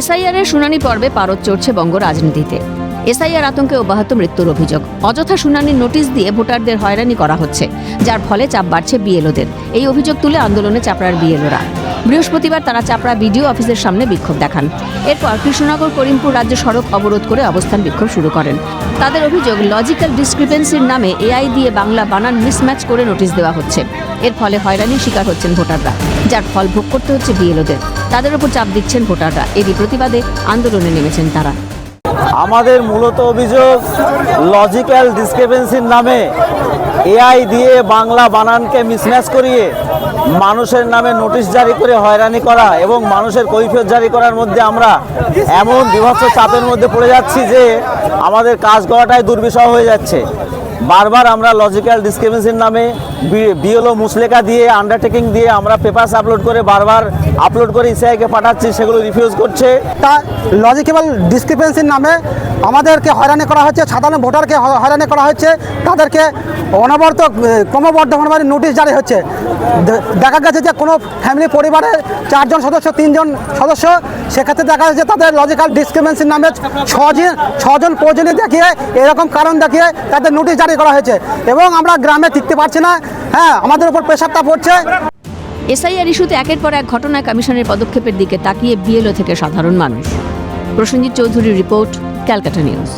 SIR এর শুনানি পর্বে পারদ চড়ছে বঙ্গ রাজনীতিতে। এসআইআর আতঙ্কে অব্যাহত মৃত্যুর অভিযোগ। অযথা শুনানির নোটিশ দিয়ে ভোটারদের হয়রানি করা হচ্ছে, যার ফলে চাপ বাড়ছে বিএলওদের। এই অভিযোগ তুলে আন্দোলনে চাপড়ার বিএলওরা। বৃহস্পতিবার তারা চাপড়া বিডিও অফিসের সামনে বিক্ষোভ দেখান। এরপর কৃষ্ণনগর করিমপুর রাজ্য সড়ক অবরোধ করে অবস্থান বিক্ষোভ শুরু করেন। তাদের অভিযোগ লজিক্যাল ডিসক্রিপেন্সির নামে এআই দিয়ে বাংলা বানান মিসম্যাচ করে নোটিশ দেওয়া হচ্ছে। এর ফলে হয়রানির শিকার হচ্ছেন ভোটাররা, যার ফল ভোগ করতে হচ্ছে বিএলওদের। তাদের উপর চাপ দিচ্ছেন ভোটাররা। এরই প্রতিবাদে আন্দোলনে নেমেছেন তারা। আমাদের মূলত অভিযোগ লজিক্যাল ডিসক্রিপেন্সির নামে এআই দিয়ে বাংলা বানানকে মিসম্যাচ করিয়ে মানুষের নামে নোটিশ জারি করে হয়রানি করা এবং মানুষের কৈফিয়ত জারি করার মধ্যে আমরা এমন বিভৎস চাপের মধ্যে পড়ে যাচ্ছি যে আমাদের কাজ করাটাই দুর্বিষহ হয়ে যাচ্ছে। বারবার আমরা লজিক্যাল ডিসক্রিপেন্সির নামে বিএলও মুসলেকা দিয়ে আন্ডারটেকিং দিয়ে আমরা পেপারস আপলোড করে বারবার আপলোড করে ইসিআইকে পাঠাচ্ছি, সেগুলো রিফিউজ করছে। তা লজিক্যাল ডিসক্রিপেন্সির নামে আমাদেরকে হয়রানি করা হচ্ছে, সাধারণ ভোটারকে হয়রানি করা হচ্ছে, তাদেরকে অনবরত ক্রমবর্ধমানভাবে নোটিশ জারি হচ্ছে। দেখা গেছে যে কোনো ফ্যামিলি পরিবারে চারজন সদস্য, তিনজন সদস্য, সেক্ষেত্রে দেখা যাচ্ছে তাদের লজিক্যাল ডিসক্রিপেন্সির নামে ছজন ছজন প্রয়োজনে দেখিয়ে, এরকম কারণ দেখিয়ে তাদের নোটিশ জারি করা হয়েছে এবং আমরা গ্রামে টিকতে পারছি না। হ্যাঁ আমাদের উপর প্রেশারটা পড়ছে। এসআইআর ইস্যুতে একের পর এক ঘটনায় কমিশনের পদক্ষেপের দিকে তাকিয়ে বিএলও থেকে সাধারণ মানুষ। প্রসেনজিৎ চৌধুরীর রিপোর্ট ক্যালকাটা নিউজ।